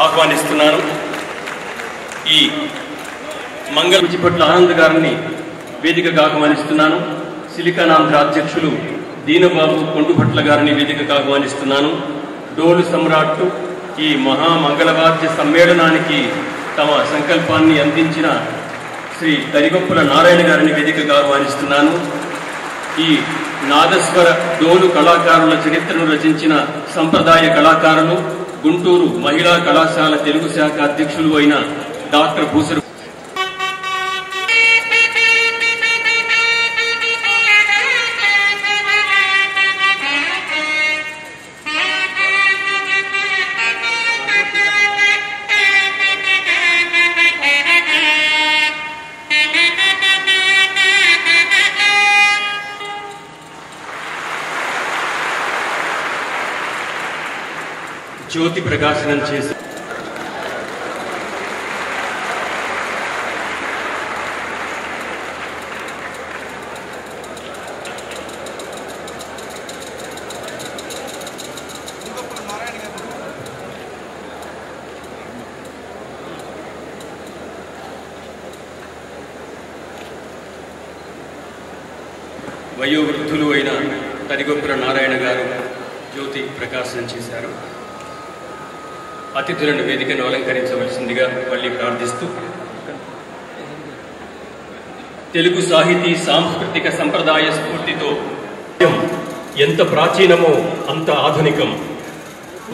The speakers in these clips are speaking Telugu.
ఆహ్వానిస్తున్నాను ఈ మంగళ విజిపట్ల ఆనంద్ గారిని వేదికగా ఆహ్వానిస్తున్నాను. సిలికానాంధ్ర అధ్యక్షులు దీనబాబు కొండుభట్ల గారిని వేదికగా ఆహ్వానిస్తున్నాను. డోలు సమ్రాట్ ఈ మహా మంగళవాద్య సమ్మేళనానికి తమ సంకల్పాన్ని అందించిన శ్రీ దరిగొప్పుల నారాయణ గారిని వేదికగా ఆహ్వానిస్తున్నాను. ఈ నాదస్వర డోలు కళాకారుల చరిత్రను రచించిన సంప్రదాయ కళాకారులు గుంటూరు మహిళా కళాశాల తెలుగు శాఖ అధ్యక్షులు అయిన డాక్టర్ భూసరు జ్యోతి ప్రకాశనం చేసి వయోవృద్ధులు అయిన తరిగొప్పుల నారాయణ గారు జ్యోతి ప్రకాశనం చేశారు. అతిథులను వేదికను అలంకరించవలసిందిగా మళ్ళీ ప్రార్థిస్తూ తెలుగు సాహితీ సాంస్కృతిక సంప్రదాయ స్ఫూర్తితో ఎంత ప్రాచీనమో అంత ఆధునికం.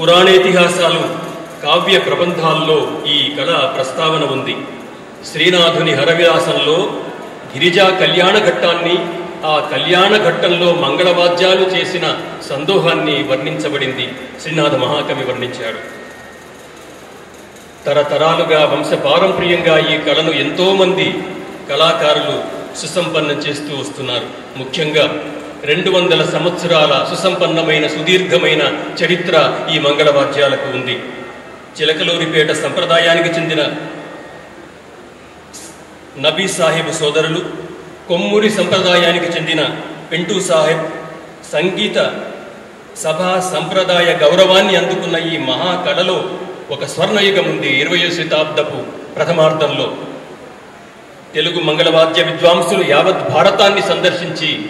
పురాణేతిహాసాలు కావ్య ప్రబంధాల్లో ఈ కళ ప్రస్తావన ఉంది. శ్రీనాథుని హరవిలాసంలో గిరిజా కళ్యాణ ఘట్టాన్ని ఆ కళ్యాణ ఘట్టంలో మంగళవాద్యాలు చేసిన సందోహాన్ని వర్ణించబడింది. శ్రీనాథ మహాకవి వర్ణించాడు. తరతరాలుగా వంశపారంపర్యంగా ఈ కళను ఎంతోమంది కళాకారులు సుసంపన్నం చేస్తూ వస్తున్నారు. ముఖ్యంగా రెండు వందల సంవత్సరాల సుసంపన్నమైన సుదీర్ఘమైన చరిత్ర ఈ మంగళవాద్యాలకు ఉంది. చిలకలూరిపేట సంప్రదాయానికి చెందిన నబీ సాహెబ్ సోదరులు కొమ్మూరి సంప్రదాయానికి చెందిన పెంటూ సాహెబ్ సంగీత సభా సంప్రదాయ గౌరవాన్ని అందుకున్న ఈ మహాకళలో ఒక స్వర్ణయుగం ఉంది ఇరవయో శతాబ్దపు ప్రథమార్థంలో. తెలుగు మంగళవాద్య విద్వాంసులు యావత్ భారతాన్ని సందర్శించి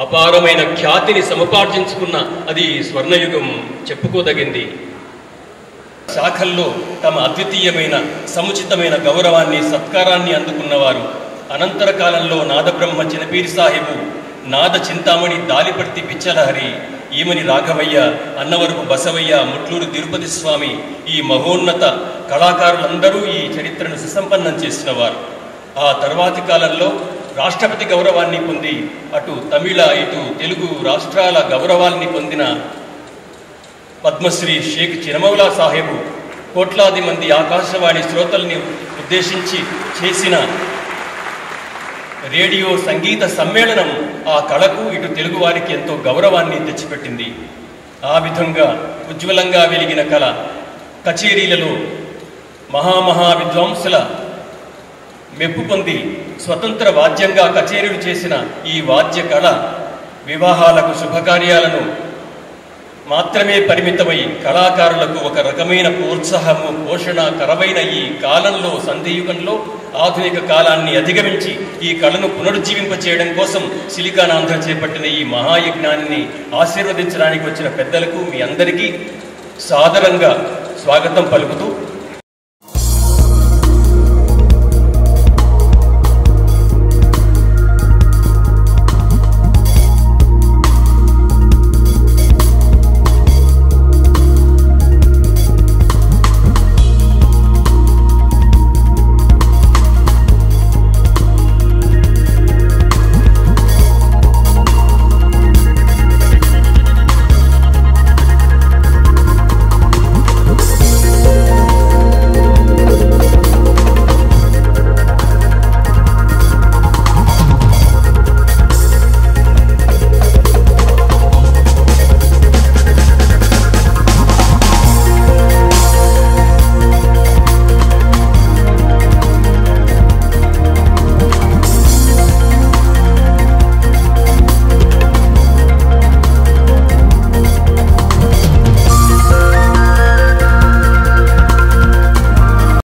అపారమైన ఖ్యాతిని సముపార్జించుకున్న అది స్వర్ణయుగం చెప్పుకోదగింది. శాఖల్లో తమ అద్వితీయమైన సముచితమైన గౌరవాన్ని సత్కారాన్ని అందుకున్నవారు అనంతర కాలంలో నాదబ్రహ్మ చినపీరి సాహిబు నాద చింతామణి దాలిపర్తి పిచ్చలహరి ఈమని రాఘవయ్య అన్నవరపు బసవయ్య ముట్లూరు తిరుపతి స్వామి ఈ మహోన్నత కళాకారులందరూ ఈ చరిత్రను సుసంపన్నం చేసినవారు. ఆ తర్వాతి కాలంలో రాష్ట్రపతి గౌరవాన్ని పొంది అటు తమిళ ఇటు తెలుగు రాష్ట్రాల గౌరవాల్ని పొందిన పద్మశ్రీ షేక్ చిరమౌలా సాహెబు కోట్లాది మంది ఆకాశవాణి శ్రోతల్ని ఉద్దేశించి చేసిన రేడియో సంగీత సమ్మేళనం ఆ కళకు ఇటు తెలుగువారికి ఎంతో గౌరవాన్ని తెచ్చిపెట్టింది. ఆ విధంగా ఉజ్వలంగా వెలిగిన కళ కచేరీలలో మహామహా విద్వాంసుల మెప్పు పొంది స్వతంత్ర వాద్యంగా కచేరీలు చేసిన ఈ వాద్య కళ వివాహాలకు శుభకార్యాలను మాత్రమే పరిమితమై కళాకారులకు ఒక రకమైన ప్రోత్సాహము పోషణ కరవైన ఈ కాలంలో సంధియుగంలో ఆధునిక కాలాన్ని అధిగమించి ఈ కళను పునరుజ్జీవింపచేయడం కోసం సిలికానాంధ్ర చేపట్టిన ఈ మహాయజ్ఞాన్ని ఆశీర్వదించడానికి వచ్చిన పెద్దలకు మీ అందరికీ సాదరంగా స్వాగతం పలుకుతూ